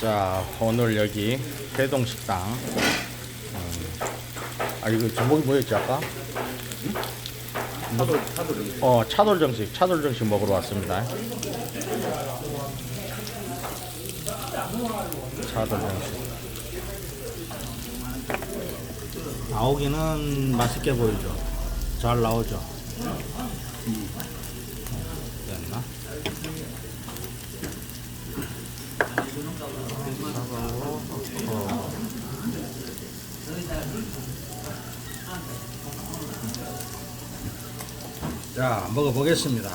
자, 오늘 여기 대동식당. 음, 아, 이거 제목이 뭐였지, 아까? 차돌 차돌 어, 차돌정식, 차돌정식 먹으러 왔습니다. 차돌정식. 나오기는 맛있게 보이죠. 잘 나오죠. 됐나? 어. 자, 먹어보겠습니다.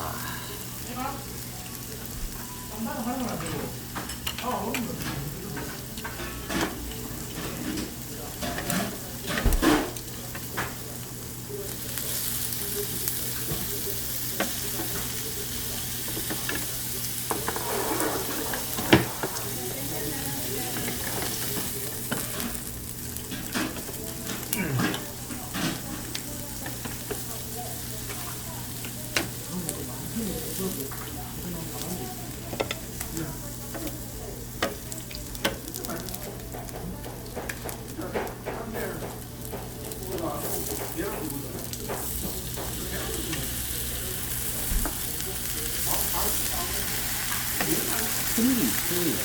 승리 승리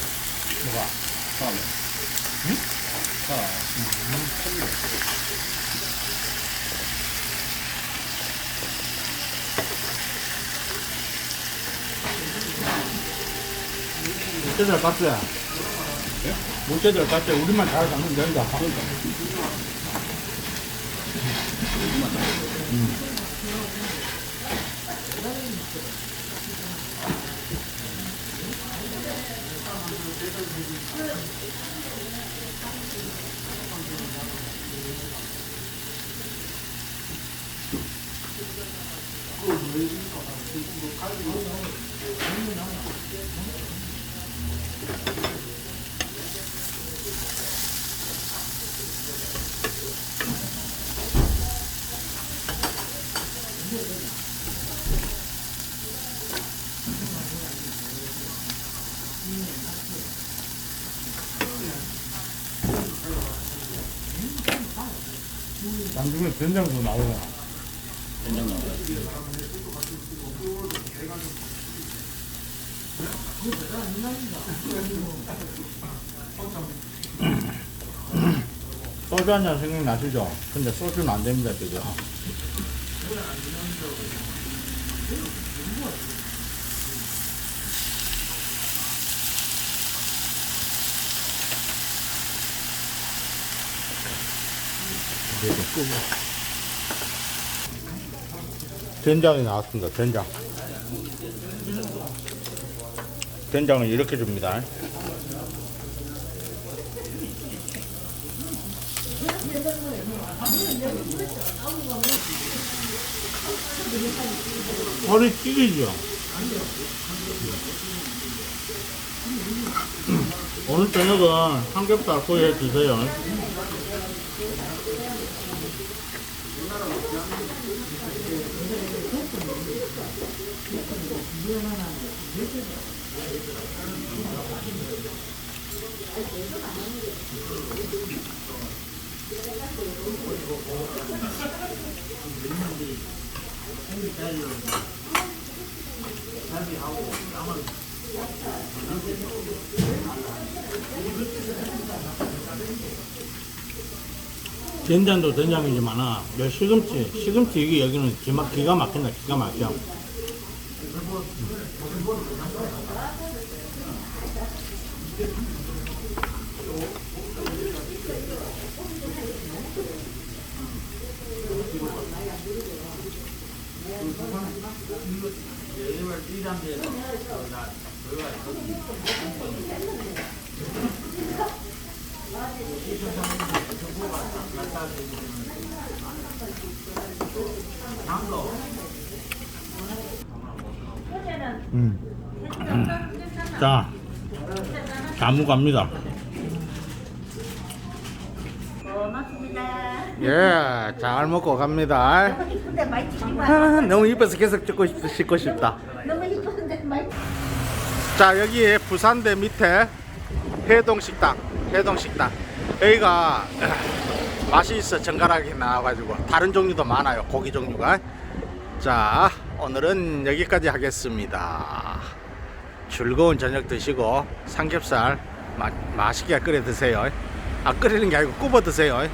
뭐가? 처음에 응? 자문 제들 갔어요. 문제들 갔어요. 우리만 잘 가면 된다. 나중에 된장도 나오잖아. 된장 나와요 소주 한 잔 생각나시죠? 근데 소주는 안 됩니다, 그죠? 이제 좀 끄고. 된장이 나왔습니다, 된장. 된장을 이렇게 줍니다. 허리 찌개죠. 오늘 저녁은 삼겹살 구이해 주세요. 된장도 된장이지만은 여 시금치, 시금치 이게 여기는 기가 막힌다, 기가 막혀. 음. 자, 나무 갑니다. 고맙습니 다. 예, 잘 먹고 갑니다. 이쁜데 많이 찍지 마. 아, 너무 이뻐서 계속 찍고 싶, 찍고 싶다. 자, 여기 부산대 밑에 해동식당 해동식당 여기가 맛이 있어 정갈하게 나와가지고 다른 종류도 많아요 고기 종류가 자 오늘은 여기까지 하겠습니다. 즐거운 저녁 드시고 삼겹살 마, 맛있게 끓여 드세요. 아 끓이는 게 아니고 굽어 드세요